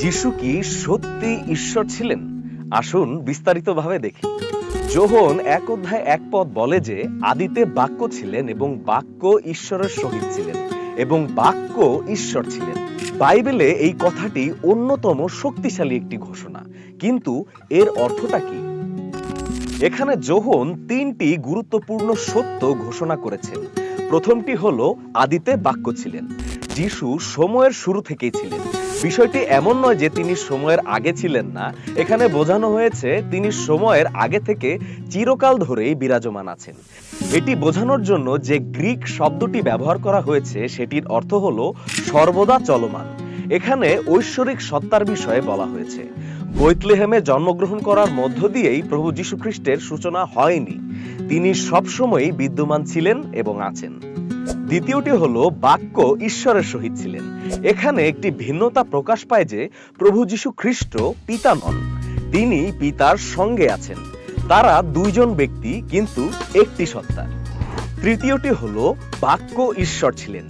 যিশু কি সত্যি ঈশ্বর ছিলেন? আসুন বিস্তারিতভাবে দেখি। যোহন এক অধ্যায় এক পদ বলে যে, আদিতে বাক্য ছিলেন এবং বাক্য ঈশ্বরের সহিত ছিলেন এবং বাক্য ঈশ্বর ছিলেন। বাইবেলে এই কথাটি অন্যতম শক্তিশালী একটি ঘোষণা। কিন্তু এর অর্থটা কি? এখানে যোহন তিনটি গুরুত্বপূর্ণ সত্য ঘোষণা করেছেন প্রথমটি হলো, আদিতে বাক্য ছিলেন। যিশু সময়ের শুরু থেকেই ছিলেন। বিষয়টি এমন নয় যে তিনি সময়ের আগে ছিলেন না। এখানে বোঝানো হয়েছে, তিনি সময়ের আগে থেকে চিরকাল ধরেই বিরাজমান আছেন। এটি বোঝানোর জন্য যে গ্রিক শব্দটি ব্যবহার করা হয়েছে, সেটির অর্থ হলো সর্বদা চলমান। এখানে ঐশ্বরিক সত্তার বিষয়ে বলা হয়েছে। বৈতলেহেমে জন্মগ্রহণ করার মধ্য দিয়েই প্রভু যীশু খ্রিস্টের সূচনা হয়নি। তিনি সবসময়ই বিদ্যমান ছিলেন এবং আছেন। দ্বিতীয়টি হলো বাক্য ঈশ্বরের সহিত ছিলেন। এখানে একটি ভিন্নতা প্রকাশ পায় যে প্রভু যীশু খ্রিস্ট পিতা নন, তিনি পিতার সঙ্গে আছেন। তারা দুইজন ব্যক্তি, কিন্তু একটি সত্তা। তৃতীয়টি হলো বাক্য ঈশ্বর ছিলেন।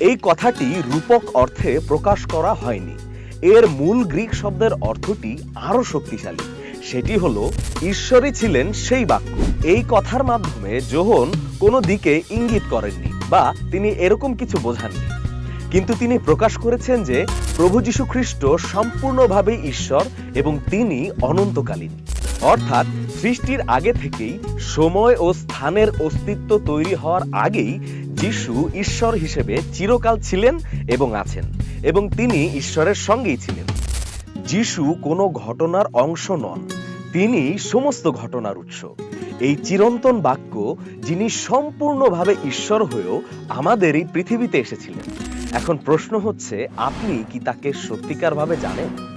এই কথাটি রূপক অর্থে প্রকাশ করা হয়নি। এর মূল গ্রিক শব্দের অর্থটি আরও শক্তিশালী। সেটি হলো, ঈশ্বরই ছিলেন সেই বাক্য। এই কথার মাধ্যমে যোহন কোনো দিকে ইঙ্গিত করেননি বা তিনি এরকম কিছু বোঝাননি। কিন্তু তিনি প্রকাশ করেছেন যে, প্রভু যীশু খ্রিস্ট সম্পূর্ণভাবে ঈশ্বর এবং তিনি অনন্তকালীন। অর্থাৎ সৃষ্টির আগে থেকেই সময় ও স্থানের অস্তিত্ব তৈরি হওয়ার আগেই যিশু ঈশ্বর হিসেবে চিরকাল ছিলেন এবং আছেন এবং তিনি ঈশ্বরের সঙ্গেই ছিলেন। যিশু কোনো ঘটনার অংশ নন, তিনি সমস্ত ঘটনার উৎস। এই চিরন্তন বাক্য যিনি সম্পূর্ণভাবে ঈশ্বর হয়েও আমাদের এই পৃথিবীতে এসেছিলেন। এখন প্রশ্ন হচ্ছে, আপনি কি তাকে সত্যিকারভাবে জানেন?